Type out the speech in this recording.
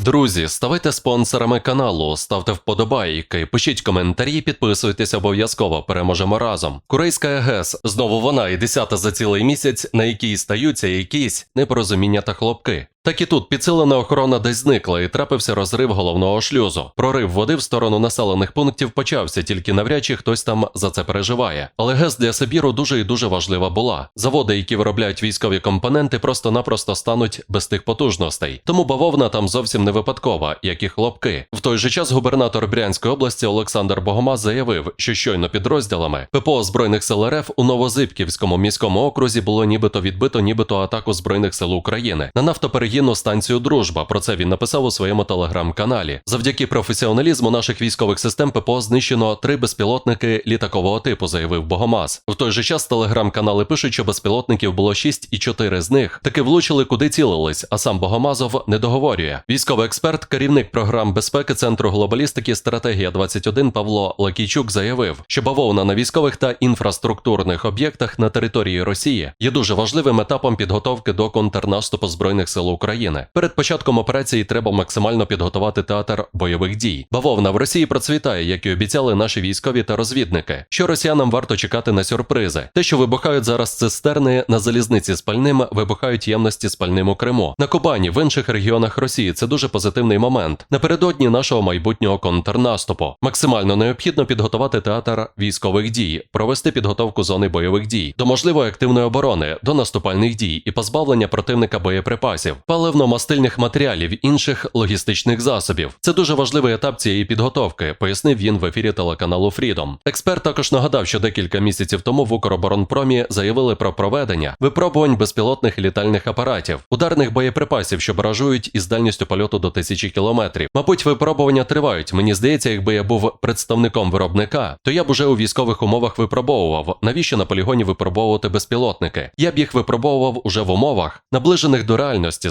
Друзі, ставайте спонсорами каналу, ставте вподобайки, пишіть коментарі, підписуйтесь обов'язково. Переможемо разом. Курейська ГЕС знову вона і десята за цілий місяць, на якій стаються якісь непорозуміння та хлопки. Так і тут підсилена охорона десь зникла і трапився розрив головного шлюзу. Прорив води в сторону населених пунктів почався, тільки навряд чи хтось там за це переживає. Але ГЕС для Сибіру дуже і дуже важлива була. Заводи, які виробляють військові компоненти, просто-напросто стануть без тих потужностей. Тому бавовна там зовсім не випадкова, як і хлопки. В той же час губернатор Брянської області Олександр Богомаз заявив, що щойно підрозділами ППО збройних сил РФ у Новозибківському міському окрузі було нібито відбито, нібито атаку збройних сил України на нафтоперегінну станцію Дружба. Про це він написав у своєму телеграм-каналі. Завдяки професіоналізму наших військових систем ППО знищено три безпілотники літакового типу, заявив Богомаз. В той же час телеграм-канали пишуть, що безпілотників було шість і чотири з них таки влучили куди цілились, а сам Богомазов не договорює. Військовий експерт, керівник програм безпеки Центру глобалістики Стратегія 21 Павло Лакійчук заявив, що бавовна на військових та інфраструктурних об'єктах на території Росії є дуже важливим етапом підготовки до контрнаступу збройних сил України. Перед початком операції треба максимально підготувати театр бойових дій. Бавовна в Росії процвітає, як і обіцяли наші військові та розвідники. Що росіянам варто чекати на сюрпризи? Те, що вибухають зараз цистерни на залізниці з пальним, вибухають ємності з пальним у Криму. На Кубані, в інших регіонах Росії це дуже позитивний момент. Напередодні нашого майбутнього контрнаступу. Максимально необхідно підготувати театр військових дій, провести підготовку зони бойових дій, до можливої активної оборони, до наступальних дій і позбавлення противника боєприпасів, паливно-мастильних матеріалів, інших логістичних засобів. Це дуже важливий етап цієї підготовки, пояснив він в ефірі телеканалу Freedom. Експерт також нагадав, що декілька місяців тому в Укроборонпромі заявили про проведення випробувань безпілотних літальних апаратів, ударних боєприпасів, що баражують із дальністю польоту до тисячі кілометрів. Мабуть, випробування тривають. Мені здається, якби я був представником виробника, то я б уже у військових умовах випробовував. Навіщо на полігоні випробовувати безпілотники? Я б їх випробовував уже в умовах, наближених до реальності,